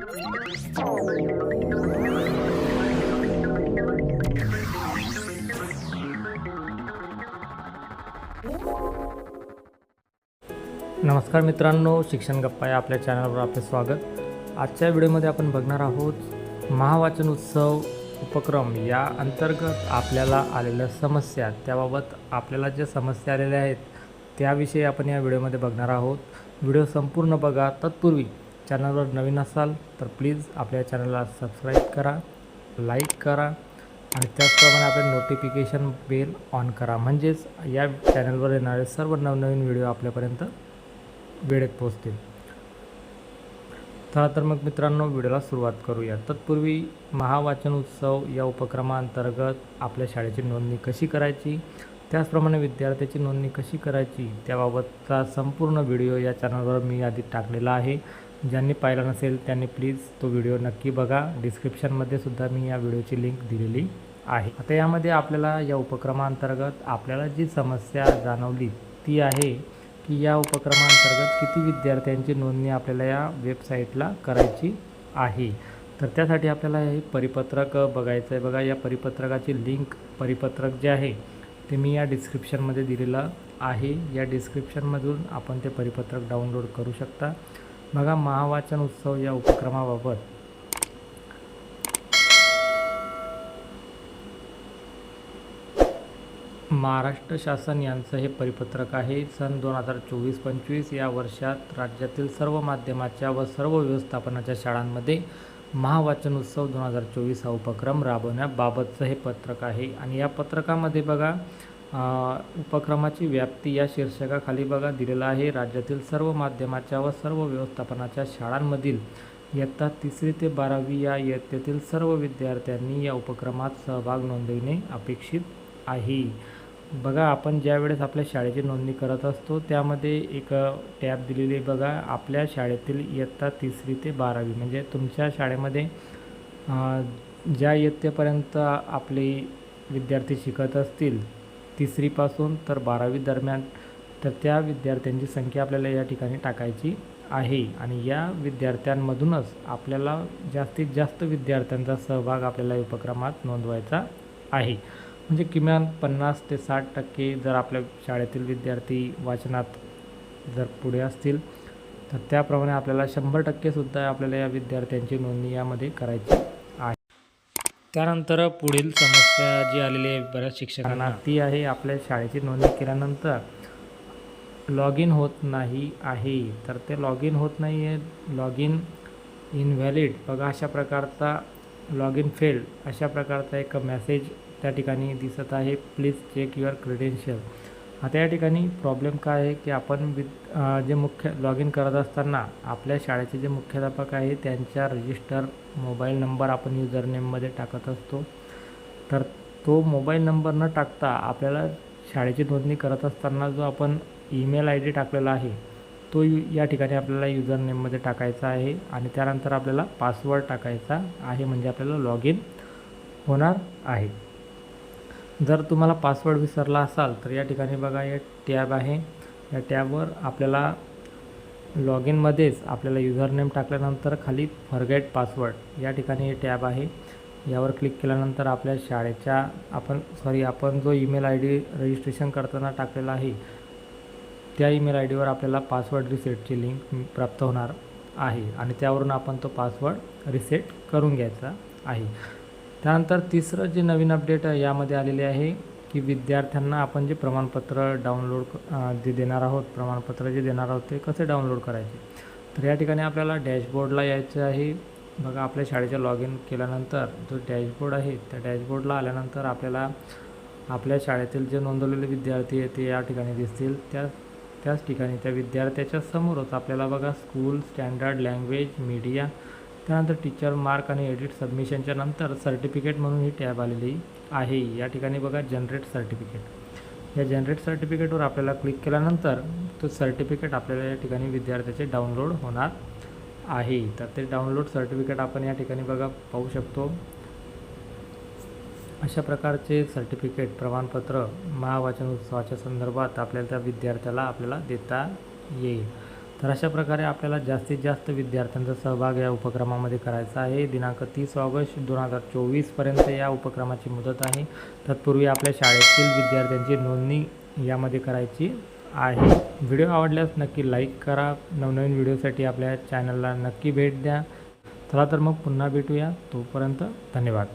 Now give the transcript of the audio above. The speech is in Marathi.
नमस्कार मित्रांनो शिक्षण गप्पा या आपल्या चॅनलवर आपले स्वागत. आजच्या व्हिडिओमध्ये आपण बघणार आहोत महावाचन उत्सव उपक्रम या अंतर्गत आपल्याला आलेल्या समस्या त्याबाबत आपल्याला ज्या समस्या आलेल्या आहेत त्याविषयी आपण या व्हिडिओमध्ये बघणार आहोत. व्हिडिओ संपूर्ण बघा तत्पूर्वी चॅनलवर नवीन असाल तर प्लीज आपल्या चॅनलला सबस्क्राईब करा लाईक करा आणि त्याचप्रमाणे आपले नोटिफिकेशन बेल ऑन करा. म्हणजेच या चॅनलवर येणारे सर्व नवनवीन व्हिडिओ आपल्यापर्यंत वेळेत पोहोचतील. चला तर मग मित्रांनो व्हिडिओला सुरुवात करूया. तत्पूर्वी महावाचन उत्सव या उपक्रमाअंतर्गत आपल्या शाळेची नोंदणी कशी करायची? त्याचप्रमाणे विद्यार्थ्याची नोंदणी कशी करायची? त्याबाबतचा संपूर्ण व्हिडिओ या चॅनलवर मी आधी टाकलेला आहे. ज्यांनी पाहिला नसेल त्यांनी प्लीज तो व्हिडिओ नक्की बघा. डिस्क्रिप्शनमध्ये सुद्धा मी या व्हिडिओची लिंक दिलेली आहे. आता यामध्ये आपल्याला या उपक्रमाअंतर्गत आपल्याला जी समस्या जाणवली ती आहे की या उपक्रमाअंतर्गत किती विद्यार्थ्यांची नोंदणी आपल्याला या वेबसाईटला करायची आहे. तर त्यासाठी आपल्याला हे परिपत्रक बघायचं आहे बघा या परिपत्रकाची लिंक परिपत्रक जे आहे ते मी या डिस्क्रिप्शनमध्ये दिलेलं आहे. या डिस्क्रिप्शनमधून आपण ते परिपत्रक डाउनलोड करू शकता. बघा महावाचन उत्सव या उपक्रमाबाबत. महाराष्ट्र शासन यांचं हे परिपत्रक आहे सन दोन हजार चोवीस पंचवीस या वर्षात राज्यातील सर्व माध्यमाच्या व सर्व व्यवस्थापनाच्या शाळांमध्ये महावाचन उत्सव दोन हजार चोवीस हा उपक्रम राबवण्याबाबतचं हे पत्रक आहे. आणि या पत्रकामध्ये बघा उपक्रमाची व्याप्ती या शीर्षकाखाली बघा दिलेलं आहे. राज्यातील सर्व माध्यमाच्या व सर्व व्यवस्थापनाच्या शाळांमधील इयत्ता तिसरी ते बारावी या इयत्तेतील सर्व विद्यार्थ्यांनी या उपक्रमात सहभाग नोंदविणे अपेक्षित आहे. बघा आपण ज्या वेळेस आपल्या शाळेची नोंदणी करत असतो त्यामध्ये एक टॅब दिलेली आहे बघा. आपल्या शाळेतील इयत्ता तिसरी ते बारावी म्हणजे तुमच्या शाळेमध्ये ज्या इयत्तेपर्यंत आपले विद्यार्थी शिकत असतील तिसरीपासून तर बारावी दरम्यान तर त्या विद्यार्थ्यांची संख्या आपल्याला या ठिकाणी टाकायची आहे. आणि या विद्यार्थ्यांमधूनच आपल्याला जास्तीत जास्त विद्यार्थ्यांचा सहभाग आपल्याला या उपक्रमात नोंदवायचा आहे. म्हणजे किमान पन्नास ते साठ टक्के जर आपल्या शाळेतील विद्यार्थी वाचनात जर पुढे असतील तर त्याप्रमाणे आपल्याला शंभर टक्केसुद्धा आपल्याला या विद्यार्थ्यांची नोंदणी यामध्ये करायची त्यानंतर पुढील समस्या जी आलेली आहे बऱ्याच शिक्षकांना. ती आहे आपल्या शाळेची नोंदणी केल्यानंतर लॉग इन होत नाही आहे. तर ते लॉग इन होत नाही आहे लॉग इन इनव्हॅलिड बघा अशा प्रकारचा लॉग इन फेल्ड अशा प्रकारचा एक मेसेज त्या ठिकाणी दिसत आहे. प्लीज चेक युअर क्रेडेन्शियल आता या ठिकाणी प्रॉब्लेम काय आहे की आपण विद जे मुख्य लॉग इन करत असताना आपल्या शाळेचे जे मुख्याध्यापक आहे त्यांच्या रजिस्टर मोबाईल नंबर आपण युजर नेममध्ये टाकत असतो. तर तो मोबाईल नंबर न टाकता आपल्याला शाळेची नोंदणी करत असताना जो आपण ईमेल आय डी टाकलेला आहे तो यू या ठिकाणी आपल्याला युजर नेममध्ये टाकायचा आहे आणि त्यानंतर आपल्याला पासवर्ड टाकायचा आहे म्हणजे आपल्याला लॉग इन होणार आहे. जर तुम्हाला पासवर्ड विसरला असाल तर या ठिकाणी बघा हे टॅब आहे. या टॅबवर आपल्याला लॉग इनमध्येच आपल्याला युजर नेम टाकल्यानंतर खाली फॉरगेट पासवर्ड या ठिकाणी हे टॅब आहे. यावर क्लिक केल्यानंतर आपल्या शाळेच्या आपण सॉरी आपण जो ईमेल आय डी रजिस्ट्रेशन करताना टाकलेला आहे त्या ईमेल आय डीवर आपल्याला पासवर्ड रिसेटची लिंक प्राप्त होणार आहे. आणि त्यावरून आपण तो पासवर्ड रिसेट करून घ्यायचा आहे. त्यानंतर तिसरं जे नवीन अपडेट यामध्ये आलेले आहे की विद्यार्थ्यांना आपण जे प्रमाणपत्र डाउनलोड जे देणार आहोत प्रमाणपत्र जे देणार आहोत ते कसे डाउनलोड करायचे? तर या ठिकाणी आपल्याला डॅशबोर्डला यायचं आहे. बघा आपल्या शाळेच्या लॉग इन केल्यानंतर जो डॅशबोर्ड आहे त्या डॅशबोर्डला आल्यानंतर आपल्याला आपल्या शाळेतील जे नोंदवलेले विद्यार्थी आहे ते या ठिकाणी दिसतील. त्या त्याच ठिकाणी त्या विद्यार्थ्याच्या समोरच आपल्याला बघा स्कूल स्टँडर्ड लँग्वेज मीडिया त्यानंतर टीचर मार्क आणि एडिट सबमिशनच्या नंतर सर्टिफिकेट म्हणून ही टॅब आलेली आहे. या ठिकाणी बघा जनरेट सर्टिफिकेट या जनरेट सर्टिफिकेटवर आपल्याला क्लिक केल्यानंतर तो सर्टिफिकेट आपल्याला या ठिकाणी विद्यार्थ्याचे डाउनलोड होणार आहे. तर ते डाउनलोड सर्टिफिकेट आपण या ठिकाणी बघा पाहू शकतो. अशा प्रकारचे सर्टिफिकेट प्रमाणपत्र महावाचन उत्सवाच्या संदर्भात आपल्याला त्या विद्यार्थ्याला आपल्याला देता येईल. तर अशा प्रकारे आपल्याला जास्तीत जास्त विद्यार्थ्यांचा सहभाग या उपक्रमामध्ये करायचा आहे. दिनांक तीस ऑगस्ट दोन हजार चोवीसपर्यंत या उपक्रमाची मुदत आहे. तत्पूर्वी आपल्या शाळेतील विद्यार्थ्यांची नोंदणी यामध्ये करायची आहे. व्हिडिओ आवडल्यास नक्की लाईक करा. नवनवीन व्हिडिओसाठी आपल्या चॅनलला नक्की भेट द्या. चला तर मग पुन्हा भेटूया. तोपर्यंत धन्यवाद.